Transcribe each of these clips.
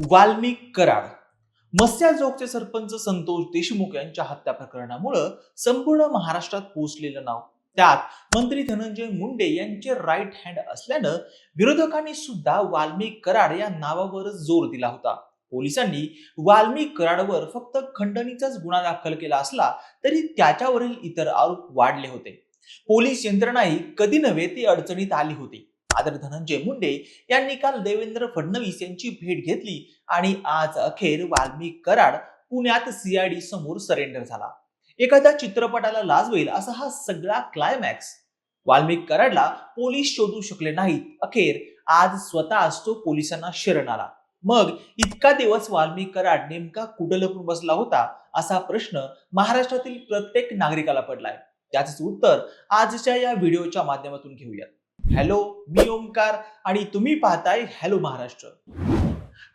वाल्मिक कराड मस्याजोगचे सरपंच संतोष देशमुख यांच्या हत्या प्रकरणामुळं संपूर्ण महाराष्ट्रात पोहोचलेलं नाव. त्यात मंत्री धनंजय मुंडे यांचे राईट हँड असल्यानं विरोधकांनी सुद्धा वाल्मिक कराड या नावावरच जोर दिला होता. पोलिसांनी वाल्मिक कराडवर फक्त खंडणीचाच गुन्हा दाखल केला असला तरी त्याच्यावरील इतर आरोप वाढले होते. पोलीस यंत्रणाही कधी नव्हे ती अडचणीत आली होती. आदर धनंजय मुंडे यांनी काल देवेंद्र फडणवीस यांची भेट घेतली आणि आज अखेर वाल्मिक कराड पुण्यात सीआयडी समोर सरेंडर झाला. एखाद्या चित्रपटाला लाजवेल असा हा सगळा क्लायमॅक्स वाल्मिक कराडला पोलीस शोधू शकले नाहीत. अखेर आज स्वतःच तो पोलिसांना शरण आला मग इतका दिवस वाल्मिक कराड नेमका कुठं लपून बसला होता असा प्रश्न महाराष्ट्रातील प्रत्येक नागरिकाला पडलाय. त्याच उत्तर आजच्या या व्हिडिओच्या माध्यमातून घेऊयात. हॅलो मी ओमकार आणि तुम्ही पाहताय हॅलो महाराष्ट्र.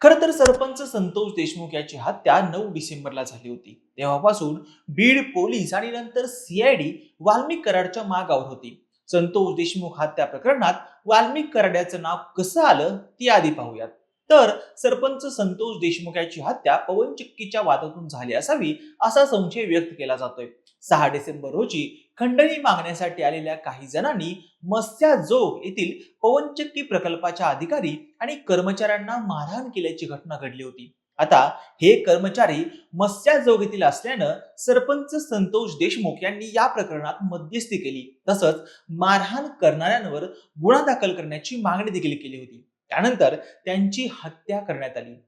खर तर सरपंच संतोष देशमुख याची हत्या नऊ डिसेंबरला झाली होती. तेव्हापासून बीड पोलीस आणि नंतर सीआयडी वाल्मिक कराडच्या मागावर होती. संतोष देशमुख हत्या प्रकरणात वाल्मिक कराड्याचं नाव कसं आलं ती आधी पाहूयात. तर सरपंच संतोष देशमुख याची हत्या पवनचक्कीच्या वादातून झाली असावी असा संशय व्यक्त केला जातोय. सहा डिसेंबर रोजी खंडणी मागण्यासाठी आलेल्या काही जणांनी मस्याजोग येथील पवनचक्की प्रकल्पाच्या अधिकारी आणि कर्मचाऱ्यांना मारहाण केल्याची घटना घडली होती. आता हे कर्मचारी मस्याजोग येथील असल्यानं सरपंच संतोष देशमुख यांनी या प्रकरणात मध्यस्थी केली. तसंच मारहाण करणाऱ्यांवर गुन्हा दाखल करण्याची मागणी देखील केली होती. त्यानंतर त्यांची हत्या करण्यात आली.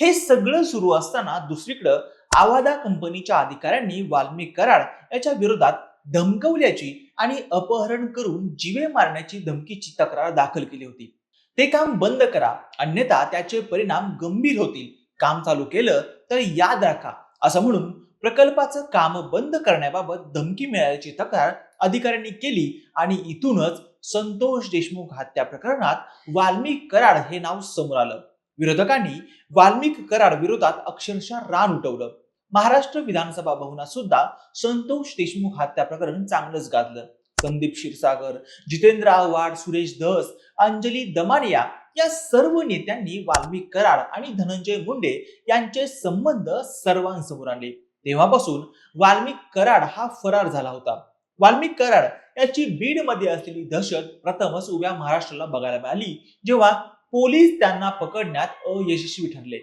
हे सगळं सुरू असताना दुसरीकडं आवादा कंपनीच्या अधिकाऱ्यांनी वाल्मिक कराड याच्या विरोधात धमकवल्याची आणि अपहरण करून जीवे मारण्याची धमकीची तक्रार दाखल केली होती. ते काम बंद करा अन्यथा त्याचे परिणाम गंभीर होतील. काम चालू केलं तर याद राखा असं म्हणून प्रकल्पाचं काम बंद करण्याबाबत धमकी मिळाल्याची तक्रार अधिकाऱ्यांनी केली आणि इथूनच संतोष देशमुख हत्या प्रकरणात वाल्मिक कराड हे नाव समोर आलं. विरोधकांनी वाल्मिक कराड विरोधात अक्षरशः रान उठवलं. महाराष्ट्र विधानसभा भवनात सुद्धा संतोष देशमुख हत्या प्रकरण चांगलंच गाजलं. संदीप क्षीरसागर जितेंद्र आव्हाड सुरेश धस अंजली दमानिया या सर्व नेत्यांनी वाल्मिक कराड आणि धनंजय मुंडे यांचे संबंध सर्वांसमोर आणले. तेव्हापासून वाल्मिक कराड हा फरार झाला होता. वाल्मिक कराड याची बीडमध्ये असलेली दहशत प्रथमच उभ्या महाराष्ट्राला बघायला मिळाली जेव्हा पोलीस त्यांना पकडण्यात अयशस्वी ठरले.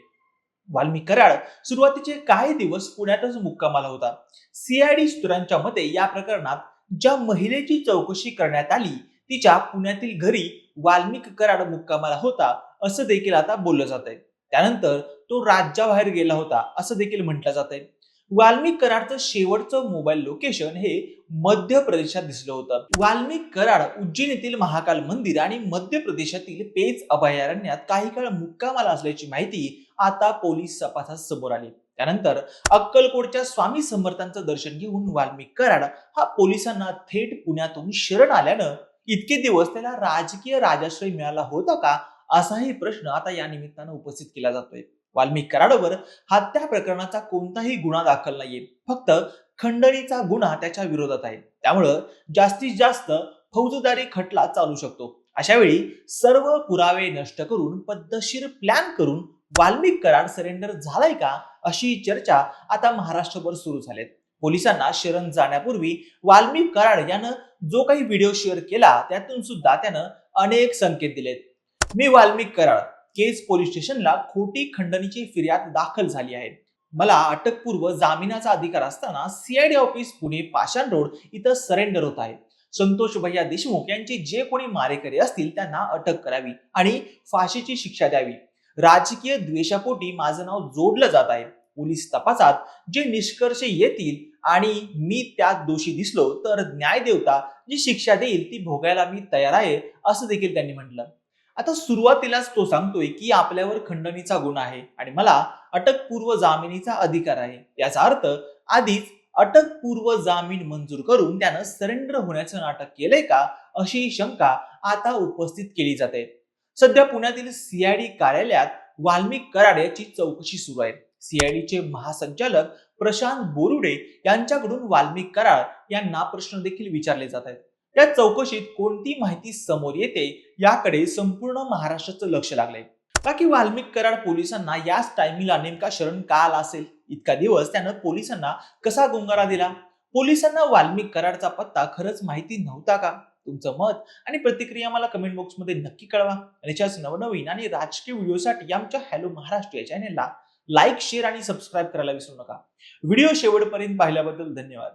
वाल्मी कराड सुरुवातीचे काही दिवस पुण्यातच मुक्कामाला होता. सीआयडी सूत्रांच्या मते या प्रकरणात ज्या महिलेची चौकशी करण्यात आली तिच्या पुण्यातील घरी वाल्मिक कराड मुक्कामाला होता असं देखील आता बोललं जात आहे त्यानंतर तो राज्याबाहेर गेला होता असं देखील म्हटलं जात आहे वाल्मिक कराडचं शेवटचं मोबाईल लोकेशन हे मध्य प्रदेशात दिसलं होतं. वाल्मिक कराड उज्जैन येथील महाकाल मंदिर आणि मध्य प्रदेशातील पेच अभयारण्यात काही काळ मुक्कामाला असल्याची माहिती आता पोलीस तपासात समोर आली. त्यानंतर अक्कलकोटच्या स्वामी समर्थांचं दर्शन घेऊन वाल्मिक कराड हा पोलिसांना थेट पुण्यातून शरण आल्यानं इतके दिवस त्याला राजकीय राजाश्रय मिळाला होता का? असाही प्रश्न आता या निमित्तानं उपस्थित केला जातोय. वाल्मिक कराडवर हत्या प्रकरणाचा कोणताही गुन्हा दाखल नाहीये. फक्त खंडणीचा गुन्हा त्याच्या विरोधात आहे. त्यामुळं जास्तीत जास्त फौजदारी खटला चालू शकतो. अशा वेळी सर्व पुरावे नष्ट करून पद्धतशीर प्लॅन करून वाल्मिक कराड सरेंडर झालाय का अशी चर्चा आता महाराष्ट्रभर सुरू झालेत. पोलिसांना शरण जाण्यापूर्वी वाल्मिक कराड यानं जो काही व्हिडिओ शेअर केला त्यातून सुद्धा त्यानं अनेक संकेत दिलेत. मी वाल्मिक कराड. केज पोलीस स्टेशनला खोटी खंडणीची फिर्याद दाखल झाली आहे. मला अटकपूर्व जामिनाचा अधिकार असताना CID office Pune Pashan road इथं सरेंडर होत आहे. संतोष भैया देशमुख यांचे जे कोणी मारेकरी असतील त्यांना अटक करावी आणि फाशीची शिक्षा द्यावी. राजकीय द्वेषापोटी माझं नाव जोडलं जात आहे. पोलीस तपासात जे निष्कर्ष येतील आणि मी त्यात दोषी दिसलो तर न्यायदेवता जी शिक्षा देईल ती भोगायला मी तयार आहे असं देखील त्यांनी म्हटलं. आता सुरुवातीलाच तो सांगतोय की आपल्यावर खंडणीचा गुन्हा आहे आणि मला अटकपूर्व जामिनीचा अधिकार आहे. याचा अर्थ आधीच अटकपूर्व जामीन मंजूर करून त्यानं सरेंडर होण्याचं नाटक केलंय का अशी शंका आता उपस्थित केली जाते. सध्या पुण्यातील सीआयडी कार्यालयात वाल्मिक कराड याची चौकशी सुरू आहे. सीआयडीचे महासंचालक प्रशांत बोरुडे यांच्याकडून वाल्मिक कराड यांना प्रश्न देखील विचारले जात आहेत. या चौकशीत कोणती माहिती समोर येते याकडे संपूर्ण महाराष्ट्राचं लक्ष लागलंय. बाकी वाल्मिक कराड पोलिसांना याच टायमिंगला नेमका शरण का आला असेल? इतका दिवस त्यानं पोलिसांना कसा गुंगारा दिला? पोलिसांना वाल्मिक कराडचा पत्ता खरंच माहिती नव्हता का? तुमचं मत आणि प्रतिक्रिया मला कमेंट बॉक्समध्ये नक्की कळवा. आणि अशाच नवनवीन आणि राजकीय व्हिडिओसाठी आमच्या हॅलो महाराष्ट्र या चॅनेलला लाईक शेअर आणि सबस्क्राईब करायला विसरू नका. व्हिडिओ शेवटपर्यंत पाहिल्याबद्दल धन्यवाद.